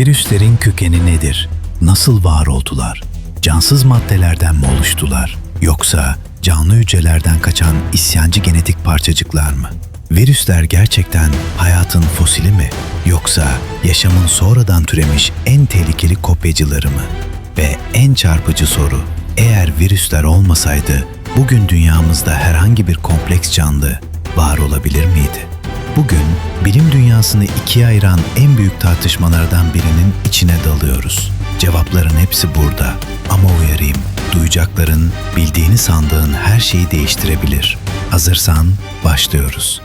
Virüslerin kökeni nedir? Nasıl var oldular? Cansız maddelerden mi oluştular? Yoksa canlı hücrelerden kaçan isyancı genetik parçacıklar mı? Virüsler gerçekten hayatın fosili mi? Yoksa yaşamın sonradan türemiş en tehlikeli kopyacıları mı? Ve en çarpıcı soru, eğer virüsler olmasaydı bugün dünyamızda herhangi bir kompleks canlı var olabilir miydi? Bugün bilim dünyasını ikiye ayıran en büyük tartışmalardan birinin içine dalıyoruz. Cevapların hepsi burada. Ama uyarayım, duyacakların bildiğini sandığın her şeyi değiştirebilir. Hazırsan başlıyoruz.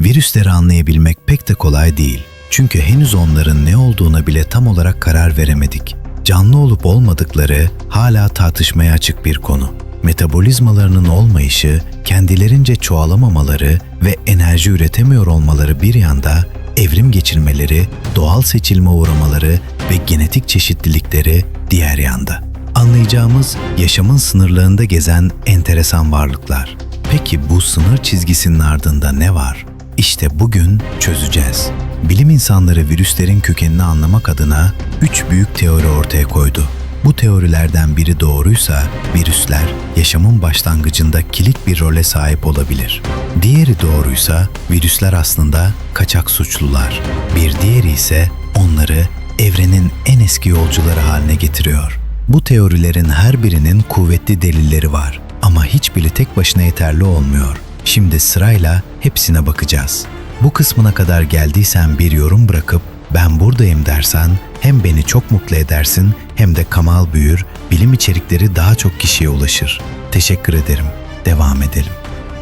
Virüsleri anlayabilmek pek de kolay değil. Çünkü henüz onların ne olduğuna bile tam olarak karar veremedik. Canlı olup olmadıkları hala tartışmaya açık bir konu. Metabolizmalarının olmayışı, kendilerince çoğalamamaları ve enerji üretemiyor olmaları bir yanda, evrim geçirmeleri, doğal seçilme uğramaları ve genetik çeşitlilikleri diğer yanda. Anlayacağımız yaşamın sınırlarında gezen enteresan varlıklar. Peki bu sınır çizgisinin ardında ne var? İşte bugün çözeceğiz. Bilim insanları virüslerin kökenini anlamak adına üç büyük teori ortaya koydu. Bu teorilerden biri doğruysa virüsler yaşamın başlangıcında kilit bir role sahip olabilir. Diğeri doğruysa virüsler aslında kaçak suçlular. Bir diğeri ise onları evrenin en eski yolcuları haline getiriyor. Bu teorilerin her birinin kuvvetli delilleri var ama hiçbiri tek başına yeterli olmuyor. Şimdi sırayla hepsine bakacağız. Bu kısmına kadar geldiysen bir yorum bırakıp ben buradayım dersen hem beni çok mutlu edersin hem de Kamal Büyür bilim içerikleri daha çok kişiye ulaşır. Teşekkür ederim. Devam edelim.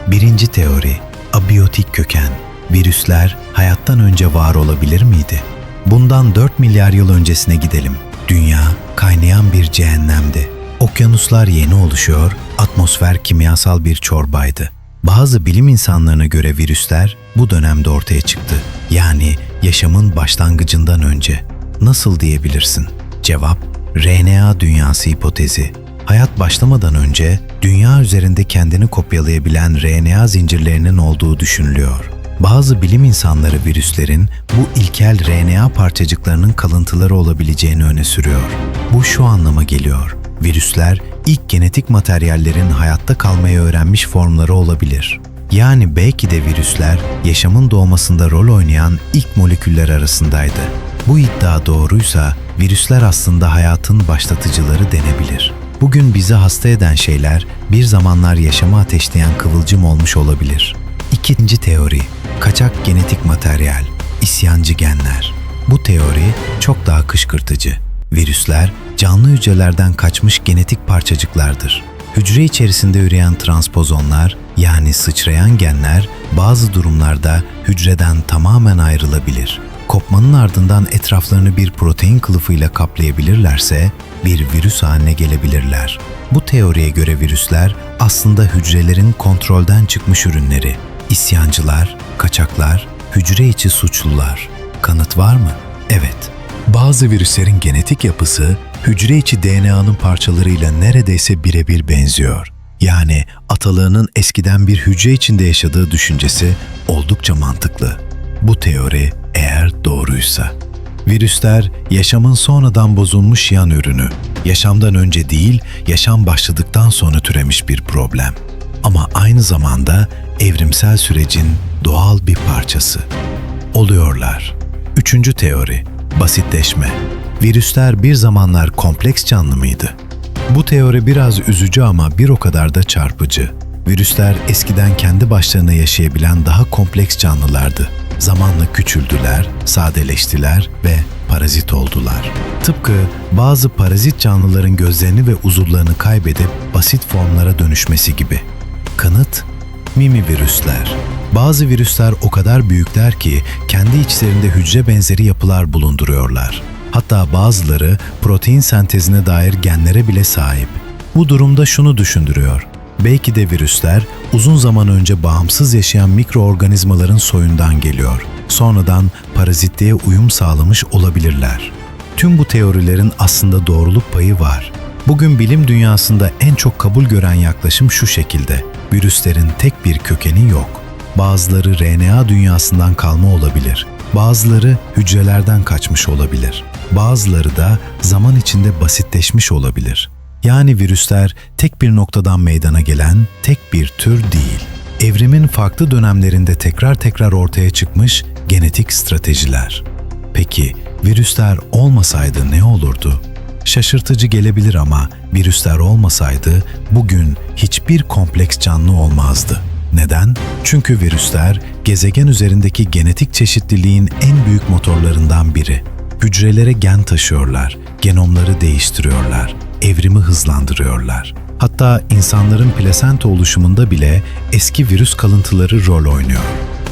Birinci teori, abiyotik köken. Virüsler hayattan önce var olabilir miydi? Bundan 4 milyar yıl öncesine gidelim. Dünya kaynayan bir cehennemdi. Okyanuslar yeni oluşuyor, atmosfer kimyasal bir çorbaydı. Bazı bilim insanlarına göre virüsler bu dönemde ortaya çıktı. Yani yaşamın başlangıcından önce. Nasıl diyebilirsin? Cevap, RNA dünyası hipotezi. Hayat başlamadan önce dünya üzerinde kendini kopyalayabilen RNA zincirlerinin olduğu düşünülüyor. Bazı bilim insanları virüslerin bu ilkel RNA parçacıklarının kalıntıları olabileceğini öne sürüyor. Bu şu anlama geliyor. Virüsler ilk genetik materyallerin hayatta kalmayı öğrenmiş formları olabilir. Yani belki de virüsler yaşamın doğmasında rol oynayan ilk moleküller arasındaydı. Bu iddia doğruysa virüsler aslında hayatın başlatıcıları denebilir. Bugün bizi hasta eden şeyler bir zamanlar yaşamı ateşleyen kıvılcım olmuş olabilir. İkinci teori, kaçak genetik materyal, isyancı genler. Bu teori çok daha kışkırtıcı. Virüsler canlı hücrelerden kaçmış genetik parçacıklardır. Hücre içerisinde üreyen transpozonlar yani sıçrayan genler bazı durumlarda hücreden tamamen ayrılabilir. Kopmanın ardından etraflarını bir protein kılıfıyla kaplayabilirlerse bir virüs haline gelebilirler. Bu teoriye göre virüsler aslında hücrelerin kontrolden çıkmış ürünleri. İsyancılar, kaçaklar, hücre içi suçlular. Kanıt var mı? Evet. Bazı virüslerin genetik yapısı hücre içi DNA'nın parçalarıyla neredeyse birebir benziyor. Yani atalığının eskiden bir hücre içinde yaşadığı düşüncesi oldukça mantıklı. Bu teori eğer doğruysa. Virüsler yaşamın sonradan bozulmuş yan ürünü. Yaşamdan önce değil, yaşam başladıktan sonra türemiş bir problem. Ama aynı zamanda evrimsel sürecin doğal bir parçası. Oluyorlar. Üçüncü teori, basitleşme. Virüsler bir zamanlar kompleks canlı mıydı? Bu teori biraz üzücü ama bir o kadar da çarpıcı. Virüsler eskiden kendi başlarına yaşayabilen daha kompleks canlılardı. Zamanla küçüldüler, sadeleştiler ve parazit oldular. Tıpkı bazı parazit canlıların gözlerini ve uzuvlarını kaybedip basit formlara dönüşmesi gibi. Kanıt, mimi virüsler. Bazı virüsler o kadar büyükler ki kendi içlerinde hücre benzeri yapılar bulunduruyorlar. Hatta bazıları protein sentezine dair genlere bile sahip. Bu durumda şunu düşündürüyor. Belki de virüsler uzun zaman önce bağımsız yaşayan mikroorganizmaların soyundan geliyor. Sonradan parazitliğe uyum sağlamış olabilirler. Tüm bu teorilerin aslında doğruluk payı var. Bugün bilim dünyasında en çok kabul gören yaklaşım şu şekilde. Virüslerin tek bir kökeni yok. Bazıları RNA dünyasından kalma olabilir. Bazıları hücrelerden kaçmış olabilir. Bazıları da zaman içinde basitleşmiş olabilir. Yani virüsler tek bir noktadan meydana gelen tek bir tür değil. Evrimin farklı dönemlerinde tekrar tekrar ortaya çıkmış genetik stratejiler. Peki virüsler olmasaydı ne olurdu? Şaşırtıcı gelebilir ama virüsler olmasaydı bugün hiçbir kompleks canlı olmazdı. Neden? Çünkü virüsler gezegen üzerindeki genetik çeşitliliğin en büyük motorlarından biri. Hücrelere gen taşıyorlar, genomları değiştiriyorlar, evrimi hızlandırıyorlar. Hatta insanların plasenta oluşumunda bile eski virüs kalıntıları rol oynuyor.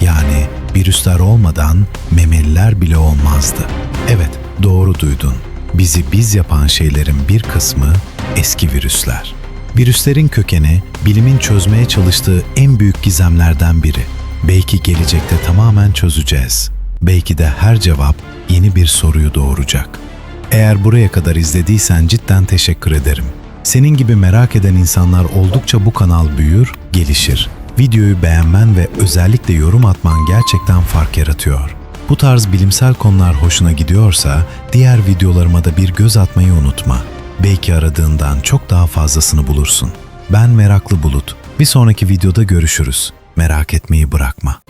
Yani virüsler olmadan memeliler bile olmazdı. Evet, doğru duydun. Bizi biz yapan şeylerin bir kısmı eski virüsler. Virüslerin kökeni bilimin çözmeye çalıştığı en büyük gizemlerden biri. Belki gelecekte tamamen çözeceğiz. Belki de her cevap yeni bir soruyu doğuracak. Eğer buraya kadar izlediysen cidden teşekkür ederim. Senin gibi merak eden insanlar oldukça bu kanal büyür, gelişir. Videoyu beğenmen ve özellikle yorum atman gerçekten fark yaratıyor. Bu tarz bilimsel konular hoşuna gidiyorsa diğer videolarıma da bir göz atmayı unutma. Belki aradığından çok daha fazlasını bulursun. Ben Meraklı Bulut. Bir sonraki videoda görüşürüz. Merak etmeyi bırakma.